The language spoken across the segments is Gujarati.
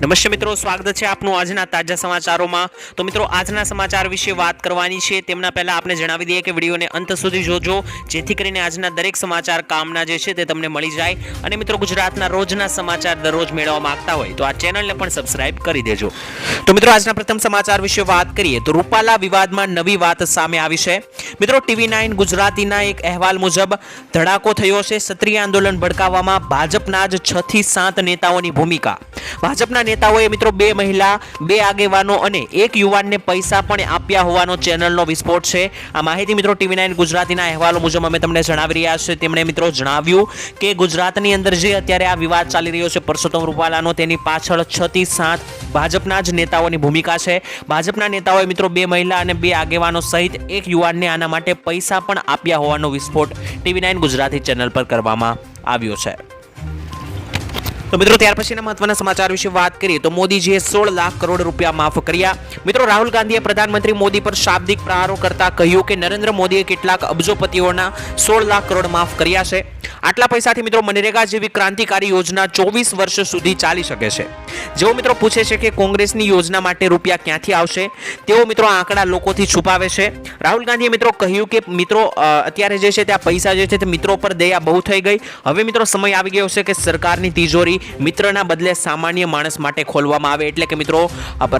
નમસ્તે મિત્રો, સ્વાગત છે આપનું આજના તાજા સમાચારોમાં. તો મિત્રો, આજના સમાચાર વિશે વાત કરવાની છે. તેમના પહેલા આપણે જણાવી દઈએ કે વિડીયોને અંત સુધી જોજો, જેથી કરીને આજના દરેક સમાચાર કામના જે છે તે તમને મળી જાય. અને મિત્રો, ગુજરાતના રોજના સમાચાર દરરોજ મેળવવા માંગતા હોય તો આ ચેનલને પણ સબસ્ક્રાઇબ કરી દેજો. તો મિત્રો, આજના પ્રથમ સમાચાર વિશે વાત કરીએ તો રૂપાલા વિવાદમાં નવી વાત સામે આવી છે. મિત્રો, ટીવી નાઇન ગુજરાતીના એક અહેવાલ મુજબ, ધડાકો થયો છે. ક્ષત્રિય આંદોલન ભડકાવવામાં ભાજપના જ છ થી સાત નેતાઓની ભૂમિકા. ભાજપના નેતાઓએ મિત્રો બે મહિલા, બે આગેવાનો અને એક યુવાનને પૈસા પણ આપ્યા હોવાનો ચેનલનો વિસ્ફોટ છે. આ માહિતી મિત્રો ટીવી નાઇન ગુજરાતીના અહેવાલો મુજબ અમે તમને જણાવી રહ્યા છે તેમણે મિત્રો જણાવ્યું કે ગુજરાતની અંદર જે અત્યારે આ વિવાદ ચાલી રહ્યો છે, પરસોત્તમ રૂપાલાનો તેની પાછળ છ થી સાત ભાજપના જ નેતાઓની ભૂમિકા છે. ભાજપના નેતાઓએ મિત્રો બે મહિલા અને બે આગેવાનો સહિત એક યુવાનને આના માટે પૈસા પણ આપ્યા હોવાનો વિસ્ફોટ ટીવી નાઇન ગુજરાતી ચેનલ પર કરવામાં આવ્યો છે. તો મિત્રો, ત્યાર પછીના મહત્વના સમાચાર વિશે વાત કરીએ તો મોદીજીએ સોળ લાખ કરોડ રૂપિયા માફ કર્યા. મિત્રો, રાહુલ ગાંધીએ પ્રધાનમંત્રી મોદી પર શાબ્દિક પ્રહારો કરતા કહ્યું કે નરેન્દ્ર મોદીએ કેટલાક અબજોપતિઓના સોળ લાખ કરોડ માફ કર્યા છે. આટલા પૈસાથી મિત્રો, મનરેગા જેવી ક્રાંતિકારી યોજના ચોવીસ વર્ષ સુધી ચાલી શકે છે. જેઓ મિત્રો પૂછે છે કે કોંગ્રેસની યોજના માટે રૂપિયા ક્યાંથી આવશે, તેઓ મિત્રો આંકડા લોકોથી છુપાવે છે. રાહુલ ગાંધીએ મિત્રો કહ્યું કે મિત્રો અત્યારે જે છે ત્યાં પૈસા જે છે તે મિત્રો પર દયા બહુ થઈ ગઈ. હવે મિત્રો સમય આવી ગયો છે કે સરકારની તિજોરી મિત્રના બદલે સામાન્ય માણસ માટે ખોલવામાં આવે. એટલે કે મિત્રો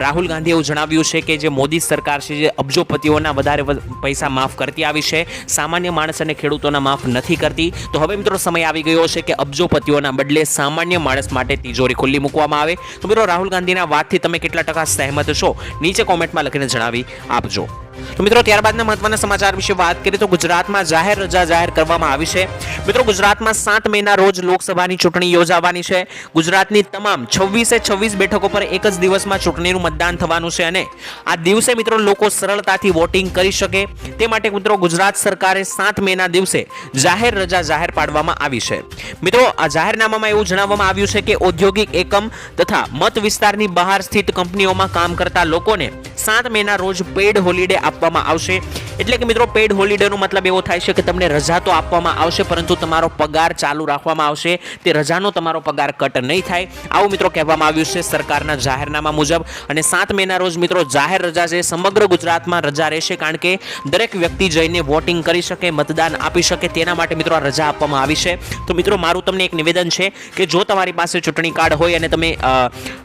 રાહુલ ગાંધીએ એવું જણાવ્યું છે કે જે મોદી સરકાર છે, જે અબજોપતિઓના વધારે પૈસા માફ કરતી આવી છે, સામાન્ય માણસ અને ખેડૂતોના માફ નથી કરતી. તો હવે મિત્રો સમય આવી ગયો છે કે અબજોપતિઓના બદલે સામાન્ય માણસ માટે તિજોરી ખુલ્લી મૂકવામાં આવે. તો મિત્રો, રાહુલ ગાંધીના વાતથી તમે કેટલા ટકા સહેમત છો? નીચે કોમેન્ટમાં લખીને જણાવી આપજો. તો મિત્રો, ત્યારબાદના મહત્વના સમાચાર વિશે વાત કરીએ તો ગુજરાતમાં જાહેર રજા જાહેર કરવામાં આવી છે. મિત્રો, ગુજરાતમાં સાત મેના રોજ લોકસભાની ચૂંટણી યોજાવાની છે. ગુજરાતની તમામ છવ્વીસે છવ્વીસ બેઠકો પર એક જ દિવસમાં ચૂંટણીનું મતદાન થવાનું છે અને આ દિવસે મિત્રો લોકો સરળતાથી વોટિંગ કરી શકે. તે માટે મિત્રો, ગુજરાત સરકારે સાત મેના દિવસે જાહેર રજા જાહેર પાડવામાં આવી છે. મિત્રો, આ જાહેરનામામાં એવું જણાવવામાં આવ્યું છે કે ઔદ્યોગિક એકમ તથા મત વિસ્તારની બહાર સ્થિત કંપનીઓમાં કામ કરતા લોકોને સાત મેના રોજ પેડ હોલિડે આપવામાં આવશે. એટલે કે મિત્રો પેડ હોલિડેનો મતલબ એવો થાય છે કે તમને રજા તો આપવામાં આવશે, પરંતુ તમારો પગાર ચાલુ રાખવામાં આવશે. તે રજાનો તમારો પગાર કટ નહીં થાય. આવું મિત્રો કહેવામાં આવ્યું છે સરકારના જાહેરનામા મુજબ. અને સાત મેના રોજ મિત્રો, જાહેર રજા છે, સમગ્ર ગુજરાતમાં રજા રહેશે, કારણ કે દરેક વ્યક્તિ જઈને વોટિંગ કરી શકે, મતદાન આપી શકે, તેના માટે મિત્રો આ રજા આપવામાં આવી છે. તો મિત્રો, મારું તમને એક નિવેદન છે કે જો તમારી પાસે ચૂંટણી કાર્ડ હોય અને તમે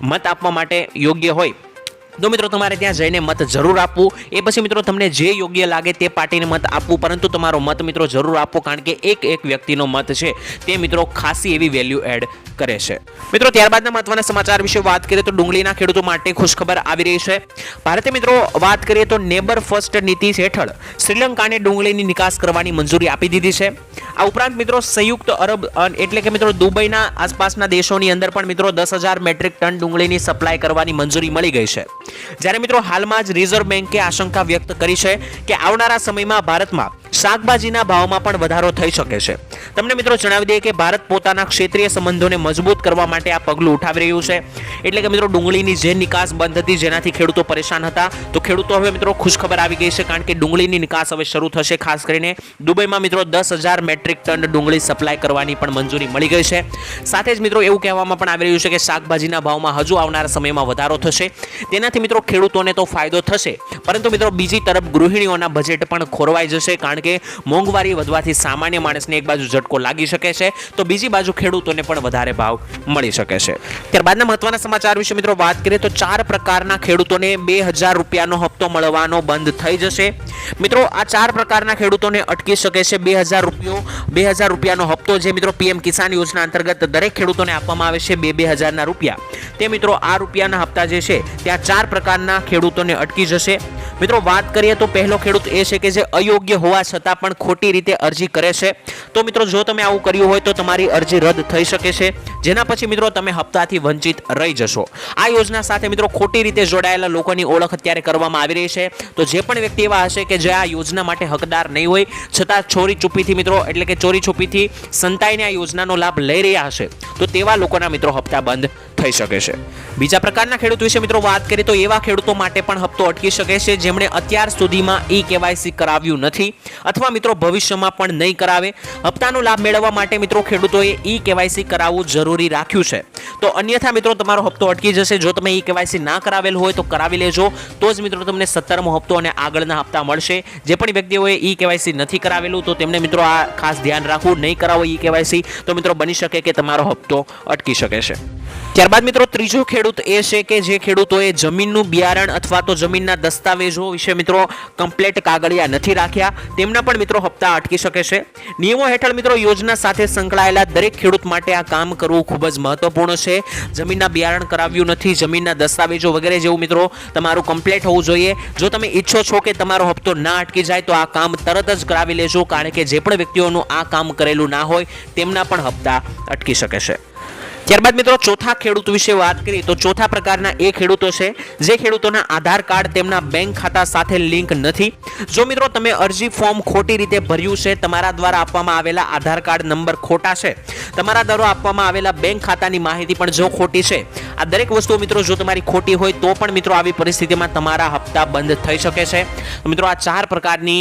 મત આપવા માટે યોગ્ય હોય તો મિત્રો, તમારે ત્યાં જઈને મત જરૂર આપવું. એ પછી મિત્રો, તમને જે યોગ્ય લાગે તે પાર્ટીને મત આપવું. પરંતુ તમારો મત મિત્રો જરૂર આપવો, કારણ કે એક એક વ્યક્તિનો મત છે તે મિત્રો ખાસી એવી વેલ્યુ એડ કરે છે. મિત્રો, ત્યારબાદના મહત્વના સમાચાર વિશે વાત કરીએ તો ડુંગળીના ખેડૂતો માટે ખુશખબર આવી રહી છે. ભારતે મિત્રો, વાત કરીએ તો નેબર ફર્સ્ટ નીતિ હેઠળ શ્રીલંકાને ડુંગળીની નિકાસ કરવાની મંજૂરી આપી દીધી છે. આ ઉપરાંત મિત્રો, સંયુક્ત અરબ એટલે કે મિત્રો, દુબઈના આસપાસના દેશોની અંદર પણ મિત્રો દસ હજાર મેટ્રિક ટન ડુંગળીની સપ્લાય કરવાની મંજૂરી મળી ગઈ છે. જ્યારે મિત્રો હાલમાં જ રિઝર્વ બેન્કે આશંકા વ્યક્ત કરી છે કે આવનારા સમયમાં ભારતમાં શાકભાજીના ભાવમાં પણ વધારો થઈ શકે છે. તમને મિત્રો જણાવી દઈએ કે ભારત પોતાના ક્ષેત્રીય સંબંધોને મજબૂત કરવા માટે આ પગલું ઉઠાવી રહ્યું છે. એટલે કે મિત્રો ડુંગળીની જે નિકાસ બંધ હતી, જેનાથી ખેડૂતો પરેશાન હતા. તો ખેડૂતો હવે મિત્રો ખુશખબર આવી ગઈ છે, કારણ કે ડુંગળીની નિકાસ હવે શરૂ થશે. ખાસ કરીને દુબઈમાં મિત્રો દસ હજાર મેટ્રિક ટન ડુંગળી સપ્લાય કરવાની પણ મંજૂરી મળી ગઈ છે. સાથે જ મિત્રો એવું કહેવામાં પણ આવી રહ્યું છે કે શાકભાજીના ભાવમાં હજુ આવનારા સમયમાં વધારો થશે. તેનાથી મિત્રો ખેડૂતોને તો ફાયદો થશે. પરંતુ મિત્રો બીજી તરફ ગૃહિણીઓના બજેટ પણ ખોરવાઈ જશે, કારણ કે મોંઘવારી વધવાથી સામાન્ય માણસને એક બાજુ ઝટકો લાગી શકે છે, તો બીજી બાજુ ખેડૂતોને પણ વધારે ભાવ મળી શકે છે. ત્યારબાદના મહત્વના સમાચાર વિશે મિત્રો વાત કરીએ તો ચાર પ્રકારના ખેડૂતોને બે હજાર રૂપિયાનો હપ્તો મળવાનો બંધ થઈ જશે. મિત્રો, આ ચાર પ્રકારના ખેડૂતોને અટકી શકે છે બે હજાર રૂપિયો, બે હજાર રૂપિયાનો હપ્તો જે મિત્રો પીએમ કિસાન યોજના અંતર્ગત દરેક ખેડૂતોને આપવામાં આવે છે બે બે હજારના રૂપિયા. તે મિત્રો આ રૂપિયાના હપ્તા જે છે, ત્યાં ચાર પ્રકારના ખેડૂતોને અટકી જશે. મિત્રો, વાત કરીએ તો પહેલો ખેડૂત એ છે કે જે અયોગ્ય હોવા છતાં પણ ખોટી રીતે અરજી કરે છે. તો મિત્રો, જો તમે આવું કર્યું હોય તો તમારી અરજી રદ થઈ શકે છે. જેના પછી મિત્રો, તમે હપ્તાથી વંચિત રહી જશો. આ યોજના સાથે મિત્રો, ખોટી રીતે જોડાયેલા લોકોની ઓળખ અત્યારે કરવામાં આવી રહી છે. તો જે પણ વ્યક્તિ એવા હશે કે જે આ યોજના માટે હકદાર નહીં હોય, છતાં ચોરી ચૂપીથી મિત્રો, એટલે કે ચોરી છુપીથી સંતાઈને આ યોજનાનો લાભ લઈ રહ્યા હશે, તો તેવા લોકોના મિત્રો હપ્તા બંધ થઈ શકે છે. બીજા પ્રકારના ખેડૂત વિશે મિત્રો વાત કરીએ તો એવા ખેડૂતો માટે પણ હપ્તો અટકી શકે છે જેમણે અત્યાર સુધીમાં ઈ કેવાયસી કરાવ્યું નથી અથવા મિત્રો ભવિષ્યમાં પણ નહીં કરાવે. હપ્તાનો લાભ મેળવવા માટે મિત્રો ખેડૂતોએ ઈ કેવાયસી કરાવવું જરૂરી રાખ્યું છે. તો અન્યથા મિત્રો તમારો હપ્તો અટકી જશે. જો તમે ઈ કેવાયસી ના કરાવેલ હોય તો કરાવી લેજો. તો જ મિત્રો તમને સત્તરમો હપ્તો અને આગળના હપ્તા મળશે. જે પણ વ્યક્તિઓએ ઈ કેવાયસી નથી કરાવેલું તો તેમને મિત્રો આ ખાસ ધ્યાન રાખવું. નહીં કરાવો ઈ કેવાયસી તો મિત્રો બની શકે કે તમારો હપ્તો અટકી શકે છે. ત્યારબાદ મિત્રો ત્રીજો ખેડૂત એ છે કે જે ખેડૂતોએ જમીનનું બિયારણ અથવા તો જમીનના દસ્તાવેજો વિશે મિત્રો કમ્પ્લેટ કાગળિયા નથી રાખ્યા. તેમના પણ મિત્રો હપ્તા અટકી શકે છે. નિયમો હેઠળ મિત્રો યોજના સાથે સંકળાયેલા દરેક ખેડૂત માટે આ કામ કરવું ખૂબ જ મહત્વપૂર્ણ છે. જમીનના બિયારણ કરાવ્યું નથી, જમીનના દસ્તાવેજો વગેરે જેવું મિત્રો તમારું કમ્પ્લેટ હોવું જોઈએ. જો તમે ઈચ્છો છો કે તમારો હપ્તો ના અટકી જાય તો આ કામ તરત જ કરાવી લેજો, કારણ કે જે પણ વ્યક્તિઓનું આ કામ કરેલું ના હોય તેમના પણ હપ્તા અટકી શકે છે. ત્યારબાદ મિત્રો ચોથા ખેડૂત વિશે વાત કરીએ તો ચોથા પ્રકારના એ ખેડૂતો છે જે ખેડૂતોના આધાર કાર્ડ તેમના બેંક ખાતા સાથે લિંક નથી. જો મિત્રો તમે અરજી ફોર્મ ખોટી રીતે ભર્યું છે, તમારા દ્વારા આપવામાં આવેલા આધાર કાર્ડ નંબર ખોટા છે, તમારા દ્વારા આપવામાં આવેલા બેંક ખાતાની માહિતી પણ જો ખોટી છે, આ દરેક વસ્તુઓ મિત્રો જો તમારી ખોટી હોય તો પણ મિત્રો આવી પરિસ્થિતિમાં તમારા હપ્તા બંધ થઈ શકે છે. મિત્રો આ ચાર પ્રકારની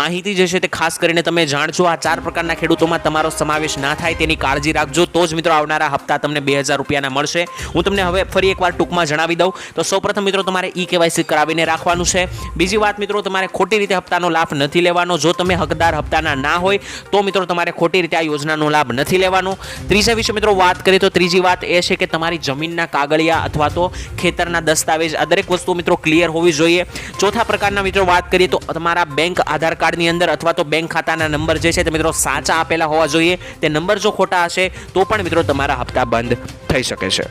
માહિતી જે છે તે ખાસ કરીને તમે જાણજો. આ ચાર પ્રકારના ખેડૂતોમાં તમારો સમાવેશ ના થાય તેની કાળજી રાખજો. તો જ મિત્રો આવનારા હપ્તા તમને બે હજાર રૂપિયાના મળશે. હું તમને હવે ફરી એકવાર ટૂંકમાં જણાવી દઉં. તો સૌપ્રથમ મિત્રો તમારે ઈ કેવાયસી કરાવીને રાખવાનું છે. બીજી વાત મિત્રો તમારે ખોટી રીતે હપ્તાનો લાભ નથી લેવાનો. જો તમે હકદાર હપ્તાના ના હોય, તો મિત્રો તમારે ખોટી રીતે આ યોજનાનો લાભ નથી લેવાનો. ત્રીજા વિશે મિત્રો વાત કરીએ તો ત્રીજી વાત એ છે કે તમારી જમીનના કાગળિયા અથવા તો ખેતરના દસ્તાવેજ, આ દરેક વસ્તુ મિત્રો ક્લિયર હોવી જોઈએ. ચોથા પ્રકારના મિત્રો વાત કરીએ તો તમારા બેંક આધાર કાર્ડની અંદર અથવા તો બેંક ખાતાના નંબર જે છે તે મિત્રો સાચા આપેલા હોવા જોઈએ. તે નંબર જો ખોટા હશે, તો પણ મિત્રો તમારા હપ્તા બંધ થઈ શકે છે.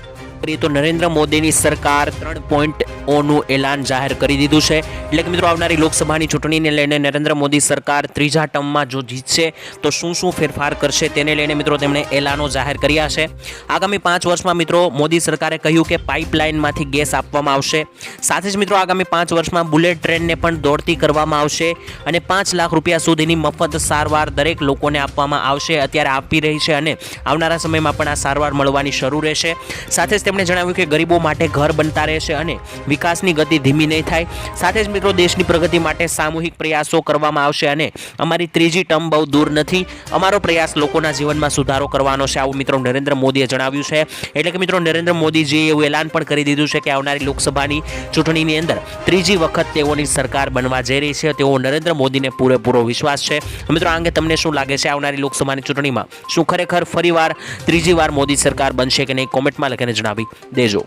કરીએ તો નરેન્દ્ર મોદીની સરકાર ત્રણ પોઈન્ટ ઓનું એલાન જાહેર કરી દીધું છે. એટલે કે મિત્રો, આવનારી લોકસભાની ચૂંટણીને લઈને નરેન્દ્ર મોદી સરકાર ત્રીજા ટર્મમાં જો જીતશે, તો શું શું ફેરફાર કરશે તેને લઈને મિત્રો તેમણે એલાનો જાહેર કર્યા છે. આગામી પાંચ વર્ષમાં મિત્રો, મોદી સરકારે કહ્યું કે પાઇપલાઇનમાંથી ગેસ આપવામાં આવશે. સાથે જ મિત્રો, આગામી પાંચ વર્ષમાં બુલેટ ટ્રેનને પણ દોડતી કરવામાં આવશે અને પાંચ લાખ રૂપિયા સુધીની મફત સારવાર દરેક લોકોને આપવામાં આવશે, અત્યારે આપી રહી છે અને આવનારા સમયમાં પણ આ સારવાર મળવાની શરૂ રહેશે. સાથે જ તેમણે જણાવ્યું કે ગરીબો માટે ઘર બનતા રહેશે અને વિકાસની ગતિ ધીમી નહીં થાય. સાથે જ મિત્રો, દેશની પ્રગતિ માટે સામૂહિક પ્રયાસો કરવામાં આવશે અને અમારી ત્રીજી ટર્મ બહુ દૂર નથી. અમારો પ્રયાસ લોકોના જીવનમાં સુધારો કરવાનો છે. આવું મિત્રો નરેન્દ્ર મોદીએ જણાવ્યું છે. એટલે કે મિત્રો, નરેન્દ્ર મોદીજીએ એવું એલાન પણ કરી દીધું છે કે આવનારી લોકસભાની ચૂંટણીની અંદર ત્રીજી વખત તેઓની સરકાર બનવા જઈ રહી છે. તેઓ નરેન્દ્ર મોદીને પૂરેપૂરો વિશ્વાસ છે. મિત્રો, આ અંગે તમને શું લાગે છે? આવનારી લોકસભાની ચૂંટણીમાં શું ખરેખર ફરીવાર, ત્રીજી વાર મોદી સરકાર બનશે કે નહીં? કોમેન્ટમાં લખીને જણાવી દેજો.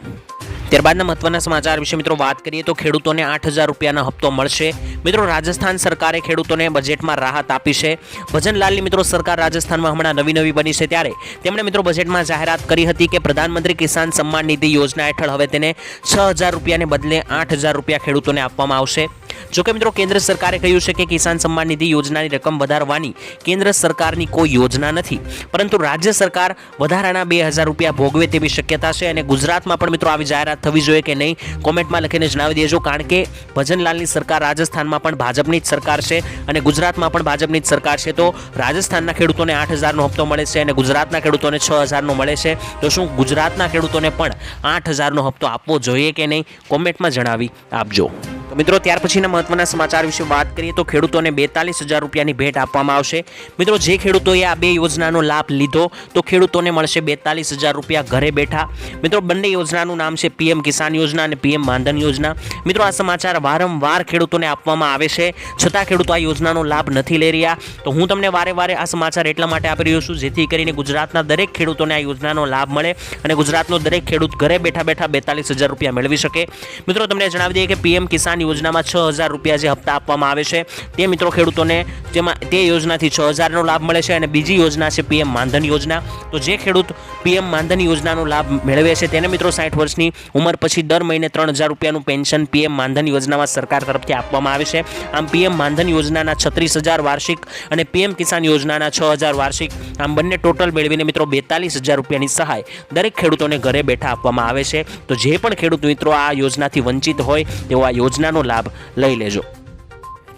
ત્યારબાદના મહત્વના સમાચાર વિશે મિત્રો વાત કરીએ તો ખેડૂતોને આઠ હજાર રૂપિયાનો હપ્તો મળશે. મિત્રો, રાજસ્થાન સરકારે ખેડૂતોને બજેટમાં રાહત આપી છે. ભજનલાલની મિત્રો સરકાર રાજસ્થાનમાં હમણાં નવી નવી બની છે ત્યારે તેમણે મિત્રો બજેટમાં જાહેરાત કરી હતી કે પ્રધાનમંત્રી કિસાન સન્માન નિધિ યોજના હેઠળ હવે તેને છ હજાર રૂપિયાને બદલે આઠ હજાર રૂપિયા ખેડૂતોને આપવામાં આવશે. જોકે મિત્રો, કેન્દ્ર સરકારે કહ્યું છે કે કિસાન સન્માન નિધિ યોજનાની રકમ વધારવાની કેન્દ્ર સરકારની કોઈ યોજના નથી. પરંતુ રાજ્ય સરકાર વધારાના બે હજાર રૂપિયા ભોગવે તેવી શક્યતા છે અને ગુજરાતમાં પણ મિત્રો આવી જાહેરાત થવી જોઈએ કે નહીં, કોમેન્ટમાં લખીને જણાવી દેજો, કારણ કે ભજનલાલની સરકાર રાજસ્થાનમાં પણ ભાજપની જ સરકાર છે અને ગુજરાતમાં પણ ભાજપની જ સરકાર છે. તો રાજસ્થાનના ખેડૂતોને આઠ હજારનો હપ્તો મળે છે અને ગુજરાતના ખેડૂતોને છ હજારનો મળે છે. તો શું ગુજરાતના ખેડૂતોને પણ આઠ હજારનો હપ્તો આપવો જોઈએ કે નહીં, કોમેન્ટમાં જણાવી આપજો. મિત્રો, ત્યાર પછીના મહત્વના સમાચાર વિશે વાત કરીએ તો ખેડૂતોને બેતાલીસ હજાર રૂપિયાની ભેટ આપવામાં આવશે. મિત્રો, જે ખેડૂતોએ આ બે યોજનાનો લાભ લીધો, તો ખેડૂતોને મળશે બેતાલીસ હજાર રૂપિયા ઘરે બેઠા. મિત્રો, બંને યોજનાનું નામ છે પીએમ કિસાન યોજના અને પીએમ માનધન યોજના. મિત્રો, આ સમાચાર વારંવાર ખેડૂતોને આપવામાં આવે છે. છતાં ખેડૂતો આ યોજનાનો લાભ નથી લઈ રહ્યા. તો હું તમને વારે વારે આ સમાચાર એટલા માટે આપી રહ્યો છું, જેથી કરીને ગુજરાતના દરેક ખેડૂતોને આ યોજનાનો લાભ મળે અને ગુજરાતનો દરેક ખેડૂત ઘરે બેઠા બેઠા બેતાલીસ હજાર રૂપિયા મેળવી શકે. મિત્રો, તમને જણાવી દઈએ કે પીએમ કિસાન યોજનામાં છ હજાર રૂપિયા જે હપ્તા આપવામાં આવે છે. તે મિત્રો ખેડૂતોને તેમાં તે યોજનાથી છ હજારનો લાભ મળે છે અને બીજી યોજના છે પીએમ માનધન યોજના. તો જે ખેડૂત પીએમ માનધન યોજનાનો લાભ મેળવે છે તેને મિત્રો સાઠ વર્ષની ઉંમર પછી દર મહિને ત્રણ હજાર રૂપિયાનું પેન્શન પીએમ માનધન યોજનામાં સરકાર તરફથી આપવામાં આવે છે. આમ પીએમ માનધન યોજનાના છત્રીસ હજાર વાર્ષિક અને પીએમ કિસાન યોજનાના છ હજાર વાર્ષિક આમ બંને ટોટલ મેળવીને મિત્રો બેતાલીસ હજાર રૂપિયાની સહાય દરેક ખેડૂતોને ઘરે બેઠા આપવામાં આવે છે. તો જે પણ ખેડૂત મિત્રો આ યોજનાથી વંચિત હોય તેઓ આ યોજનાનો લાભ લઈ લેજો.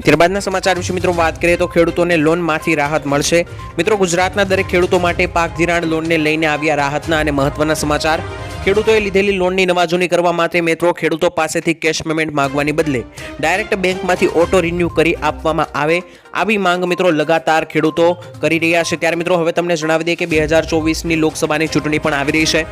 ત્યારબાદના સમાચાર વિશે મિત્રો વાત કરીએ તો ખેડૂતોને લોનમાંથી રાહત મળશે. મિત્રો ગુજરાતના દરેક ખેડૂતો માટે પાક ધિરાણ લોનને લઈને આવ્યા રાહતના અને મહત્વના સમાચાર. ખેડૂતોએ લીધેલી લોનની નવાજૂની કરવા માટે મિત્રો ખેડૂતો પાસેથી કેશ પેમેન્ટ માંગવાની બદલે ડાયરેક્ટ બેંકમાંથી ઓટો રિન્યૂ કરી આપવામાં આવે. આવી માંગ મિત્રો લગાતાર ખેડૂતો કરી રહ્યા છે. ત્યારે મિત્રો હવે તમને જણાવી દઈએ કે બે હજાર ચોવીસની લોકસભાની ચૂંટણી પણ આવી રહી છે.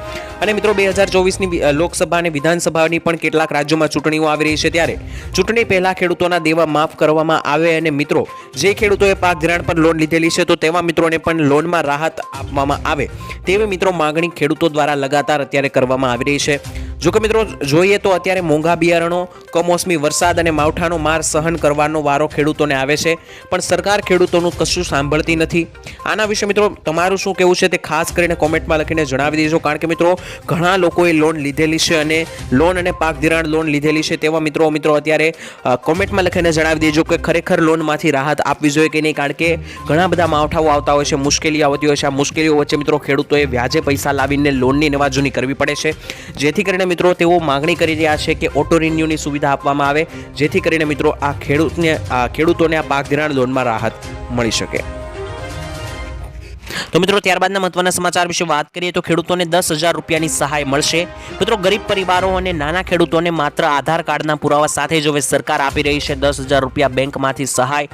અને મિત્રો બે હજાર ચોવીસની લોકસભા અને વિધાનસભાની પણ કેટલાક રાજ્યોમાં ચૂંટણીઓ આવી રહી છે. ત્યારે ચૂંટણી પહેલા ખેડૂતોના દેવા માફ કરવામાં આવે અને મિત્રો જે ખેડૂતોએ પાક ધિરાણ પર લોન લીધેલી છે, તો તેવા મિત્રોને પણ લોનમાં રાહત આપવામાં આવે. તેવી મિત્રો માંગણી ખેડૂતો દ્વારા લગાતાર અત્યારે કરવામાં આવી રહી છે. જો કે મિત્રો, જોઈએ તો અત્યારે મોંઘા બિયારણો, કમોસમી વરસાદ અને માવઠાનો માર સહન કરવાનો વારો ખેડૂતોને આવે છે, પણ સરકાર ખેડૂતોનું કશું સાંભળતી નથી. આના વિશે મિત્રો, તમારું શું કહેવું છે તે ખાસ કરીને કોમેન્ટમાં લખીને જણાવી દેજો, કારણ કે મિત્રો, ઘણા લોકોએ લોન લીધેલી છે અને લોન અને પાક ધિરાણ લોન લીધેલી છે તેવા મિત્રો મિત્રો અત્યારે કોમેન્ટમાં લખીને જણાવી દેજો કે ખરેખર લોનમાંથી રાહત આપવી જોઈએ કે નહીં, કારણ કે ઘણા બધા માવઠાઓ આવતા હોય છે, મુશ્કેલી આવતી હોય છે. આ મુશ્કેલીઓ વચ્ચે મિત્રો ખેડૂતોએ વ્યાજે પૈસા લાવીને લોનની નવાજૂની કરવી પડે છે. જેથી કરીને મિત્રો તેઓ માગણી કરી રહ્યા છે કે ઓટો રિન્યુની સુવિધા આપવામાં આવે, જેથી કરીને મિત્રો આ ખેડૂતને ખેડૂતોને આ પાક ધિરાણ લોનમાં રાહત મળી શકે. તો મિત્રો, ત્યારબાદના મહત્વના સમાચાર વિશે વાત કરીએ તો ખેડૂતોને દસ રૂપિયાની સહાય મળશે. મિત્રો, ગરીબ પરિવારો અને નાના ખેડૂતોને માત્ર આધાર કાર્ડના પુરાવા સાથે જ હવે સરકાર આપી રહી છે દસ હજાર રૂપિયા બેંકમાંથી સહાય.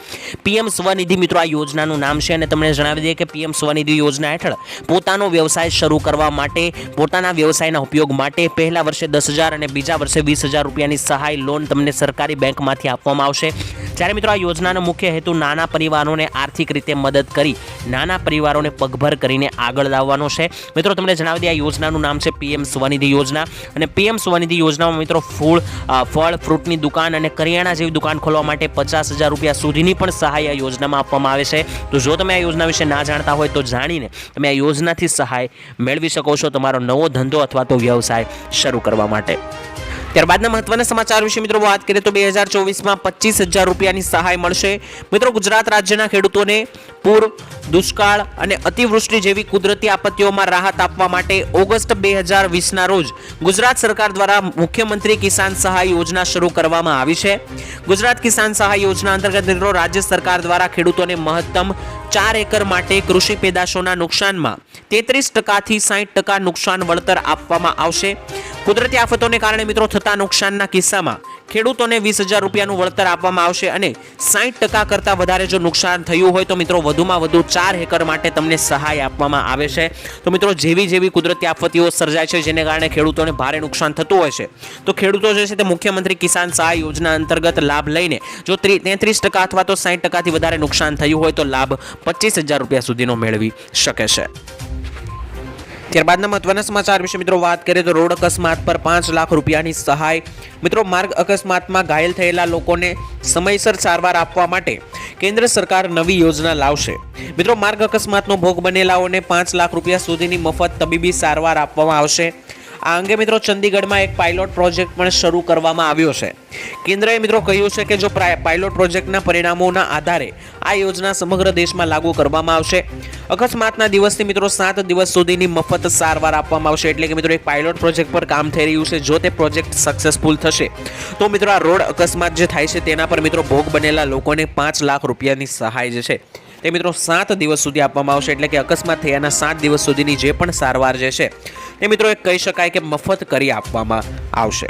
પીએમ સ્વનિધિ મિત્રો, આ યોજનાનું નામ છે અને તમને જણાવી દઈએ કે પીએમ સ્વનિધિ યોજના હેઠળ પોતાનો વ્યવસાય શરૂ કરવા માટે, પોતાના વ્યવસાયના ઉપયોગ માટે પહેલા વર્ષે દસ હજાર અને બીજા વર્ષે વીસ હજાર રૂપિયાની સહાય લોન તમને સરકારી બેંકમાંથી આપવામાં આવશે. જ્યારે મિત્રો, આ યોજનાનો મુખ્ય હેતુ નાના પરિવારોને આર્થિક રીતે મદદ કરી, નાના પરિવારોને પગભર કરીને આગળ લાવવાનો છે. મિત્રો, તમને જણાવી દે આ યોજનાનું નામ છે પીએમ સ્વનિધિ યોજના. અને પીએમ સ્વનિધિ યોજનામાં મિત્રો ફૂડ ફળ, ફ્રૂટની દુકાન અને કરિયાણા જેવી દુકાન ખોલવા માટે પચાસ હજાર રૂપિયા સુધીની પણ સહાય આ યોજનામાં આપવામાં આવે છે. તો જો તમે આ યોજના વિશે ના જાણતા હોય, તો જાણીને તમે આ યોજનાથી સહાય મેળવી શકો છો તમારો નવો ધંધો અથવા તો વ્યવસાય શરૂ કરવા માટે. ત્યારબાદના મહત્વના સમાચાર વિશે મિત્રો વાત કરીએ તો બે હજાર ચોવીસમાં પચીસ હજાર રૂપિયાની સહાય મળશે. મિત્રો, ગુજરાત રાજ્યના ખેડૂતોને પૂર, દુષ્કાળ અને અતિવૃષ્ટિ જેવી કુદરતી આપત્તિઓમાં રાહત આપવા માટે ઓગસ્ટ બે હજાર વીસના રોજ ગુજરાત સરકાર દ્વારા મુખ્યમંત્રી કિસાન સહાય યોજના શરૂ કરવામાં આવી છે. ગુજરાત કિસાન સહાય યોજના અંતર્ગત મિત્રો, રાજ્ય સરકાર દ્વારા ખેડૂતોને મહત્તમ ચાર એકર માટે કૃષિ પેદાશોના નુકસાનમાં તેત્રીસ ટકાથી સાઠ ટકા નુકસાન વળતર આપવામાં આવશે. કુદરતી આફતોને કારણે મિત્રો થતા નુકસાનના કિસ્સામાં ખેડૂતોને વીસ હજાર રૂપિયાનું વળતર આપવામાં આવશે અને સાઠ ટકા કરતાં વધારે જો નુકસાન થયું હોય તો મિત્રો વધુમાં વધુ ચાર હેકર માટે તમને સહાય આપવામાં આવે છે. તો મિત્રો જેવી જેવી કુદરતી આફતીઓ સર્જાય છે, જેને કારણે ખેડૂતોને ભારે નુકસાન થતું હોય છે. તો ખેડૂતો જે છે તે મુખ્યમંત્રી કિસાન સહાય યોજના અંતર્ગત લાભ લઈને જો તેત્રીસ ટકા અથવા તો સાઠ ટકાથી વધારે નુકસાન થયું હોય તો લાભ પચીસ હજાર રૂપિયા સુધીનો મેળવી શકે છે. ત્યારબાદના મહત્વના સમાચાર વિશે મિત્રો વાત કરીએ તો રોડ અકસ્માત પર પાંચ લાખ રૂપિયાની સહાય. મિત્રો, માર્ગ અકસ્માતમાં ઘાયલ થયેલા લોકોને સમયસર સારવાર આપવા માટે કેન્દ્ર સરકાર નવી યોજના લાવશે. મિત્રો, માર્ગ અકસ્માતનો ભોગ બનેલાઓને પાંચ લાખ રૂપિયા સુધીની મફત તબીબી સારવાર આપવામાં આવશે. આ અંગે મિત્રો ચંદીગઢમાં એક પાયલોટ પ્રોજેક્ટ પણ શરૂ કરવામાં આવ્યો છે. કેન્દ્રએ મિત્રો કહ્યું છે કે જો પાયલોટ પ્રોજેક્ટના પરિણામોના આધારે આ યોજના સમગ્ર દેશમાં લાગુ કરવામાં આવશે. અકસ્માતના દિવસથી મિત્રો સાત દિવસ સુધીની મફત સારવાર આપવામાં આવશે. એટલે કે મિત્રો એક પાયલોટ પ્રોજેક્ટ પર કામ થઈ રહ્યું છે. જો તે પ્રોજેક્ટ સક્સેસફુલ થશે, તો મિત્રો આ રોડ અકસ્માત જે થાય છે તેના પર મિત્રો ભોગ બનેલા લોકોને પાંચ લાખ રૂપિયાની સહાય જે છે તે મિત્રો સાત દિવસ સુધી આપવામાં આવશે એટલે કે અકસ્માત થયાના સાત દિવસ સુધીની જે પણ સારવાર જે છે તે મિત્રો એક કહી શકાય કે મફત કરી આપવામાં આવશે.